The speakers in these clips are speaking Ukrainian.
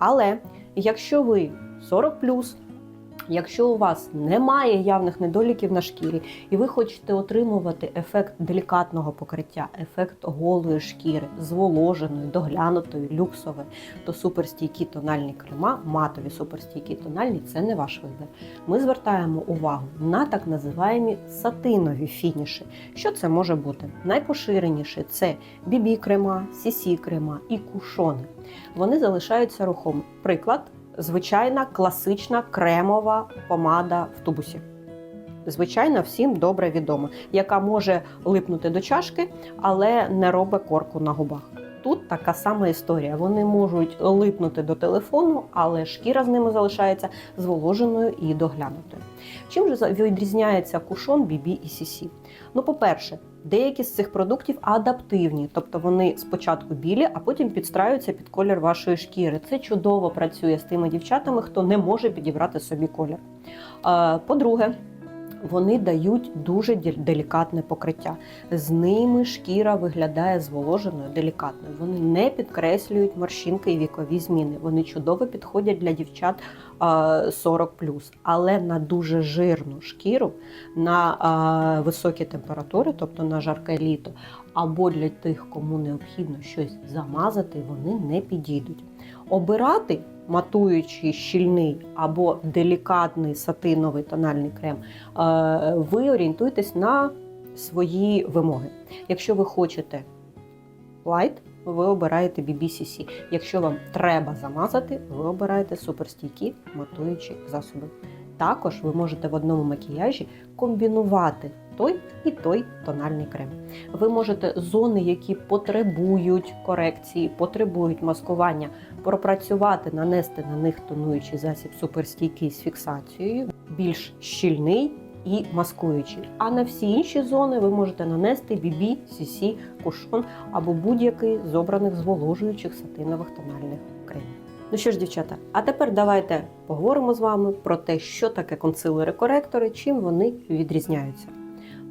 Але якщо ви 40 Якщо у вас немає явних недоліків на шкірі, і ви хочете отримувати ефект делікатного покриття, ефект голої шкіри, зволоженої, доглянутої, люксової, то суперстійкі тональні крема, матові суперстійкі тональні це не ваш вибір. Ми звертаємо увагу на так називаємі сатинові фініші. Що це може бути? Найпоширеніші це BB крема, CC крема і кушони. Вони залишаються рухомі. Приклад звичайна класична кремова помада в тубусі. Звичайно, всім добре відома, яка може липнути до чашки, але не робить корку на губах. Тут така сама історія. Вони можуть липнути до телефону, але шкіра з ними залишається зволоженою і доглянутою. Чим же відрізняється кушон, BB і CC? Ну, по-перше, деякі з цих продуктів адаптивні, тобто вони спочатку білі, а потім підстраюються під колір вашої шкіри. Це чудово працює з тими дівчатами, хто не може підібрати собі колір. Е, По-друге, вони дають дуже дел- делікатне покриття. З ними шкіра виглядає зволоженою, делікатною. Вони не підкреслюють морщинки і вікові зміни. Вони чудово підходять для дівчат а, 40 але на дуже жирну шкіру, на високі температури, тобто на жарке літо, або для тих, кому необхідно щось замазати, вони не підійдуть. Обирати матуючий щільний або делікатний сатиновий тональний крем, е, ви орієнтуєтесь на свої вимоги. Якщо ви хочете light, ви обираєте BBCC. Якщо вам треба замазати, ви обираєте суперстійкі матуючі засоби. Також ви можете в одному макіяжі комбінувати той і той тональний крем. Ви можете зони, які потребують корекції, потребують маскування, пропрацювати, нанести на них тонуючий засіб суперстійкий з фіксацією, більш щільний і маскуючий. А на всі інші зони ви можете нанести BB, CC, кушон або будь-який з обраних зволожуючих сатинових тональних кремів. Ну що ж, дівчата, а тепер давайте поговоримо з вами про те, що таке консилери-коректори, чим вони відрізняються.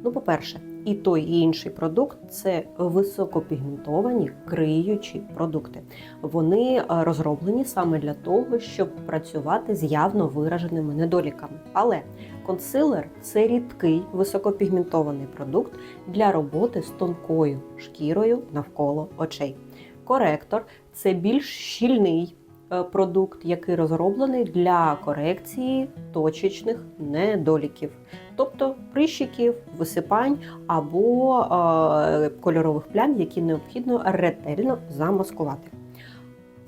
Ну, по-перше, і той, і інший продукт це високопігментовані криючі продукти. Вони е, розроблені саме для того, щоб працювати з явно вираженими недоліками. Але консилер це рідкий високопігментований продукт для роботи з тонкою шкірою навколо очей. Коректор це більш щільний продукт, який розроблений для корекції точечних недоліків, тобто прищиків, висипань або е, кольорових плям, які необхідно ретельно замаскувати.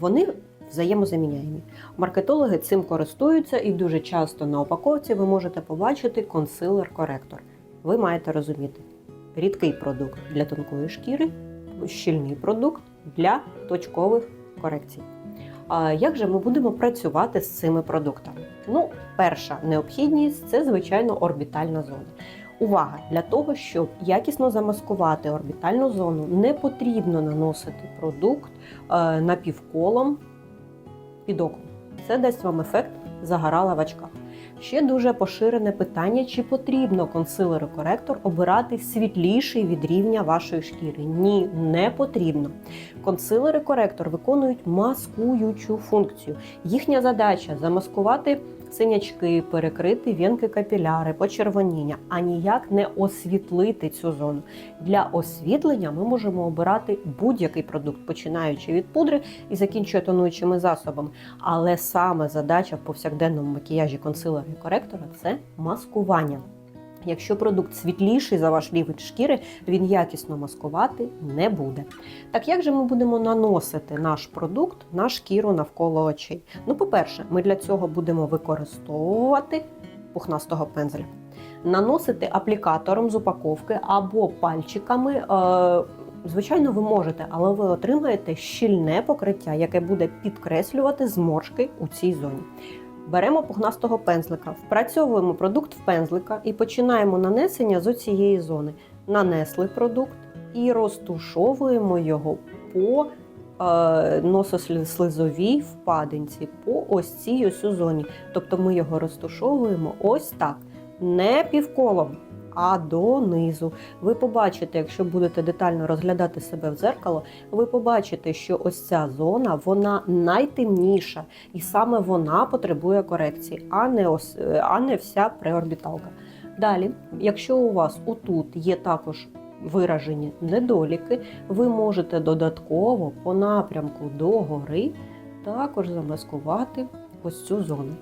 Вони взаємозаміняємі. Маркетологи цим користуються і дуже часто на упаковці ви можете побачити консилер-коректор. Ви маєте розуміти, рідкий продукт для тонкої шкіри, щільний продукт для точкових корекцій. Як же ми будемо працювати з цими продуктами? Ну, перша необхідність це, звичайно, орбітальна зона. Увага! Для того, щоб якісно замаскувати орбітальну зону, не потрібно наносити продукт е, напівколом під оком. Це дасть вам ефект загорала в очках. Ще дуже поширене питання, чи потрібно консилер-коректор обирати світліший від рівня вашої шкіри. Ні, не потрібно. Консилери-коректор виконують маскуючу функцію. Їхня задача замаскувати синячки, перекрити венки капіляри, почервоніння, а ніяк не освітлити цю зону. Для освітлення ми можемо обирати будь-який продукт, починаючи від пудри і закінчуючи тонуючими засобами. Але саме задача в повсякденному макіяжі консилера і коректора це маскування. Якщо продукт світліший за ваш рівень шкіри, він якісно маскувати не буде. Так як же ми будемо наносити наш продукт на шкіру навколо очей? Ну, по-перше, ми для цього будемо використовувати пухнастого пензля. Наносити аплікатором з упаковки або пальчиками. Е- Звичайно, ви можете, але ви отримаєте щільне покриття, яке буде підкреслювати зморшки у цій зоні. Беремо пухнастого пензлика, впрацьовуємо продукт в пензлика і починаємо нанесення з цієї зони. Нанесли продукт і розтушовуємо його по е, носослизовій впадинці, по ось цій ось у зоні. Тобто ми його розтушовуємо ось так. Не півколом, а донизу. Ви побачите, якщо будете детально розглядати себе в дзеркало, ви побачите, що ось ця зона вона найтемніша, і саме вона потребує корекції, а не, ос, а не вся преорбіталка. Далі, якщо у вас отут є також виражені недоліки, ви можете додатково по напрямку догори також замаскувати ось цю зону.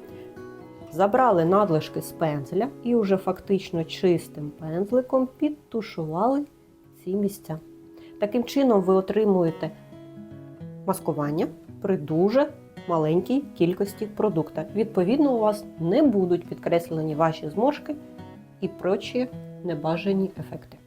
Забрали надлишки з пензля і вже фактично чистим пензликом підтушували ці місця. Таким чином ви отримуєте маскування при дуже маленькій кількості продукта. Відповідно, у вас не будуть підкреслені ваші зморшки і прочі небажані ефекти.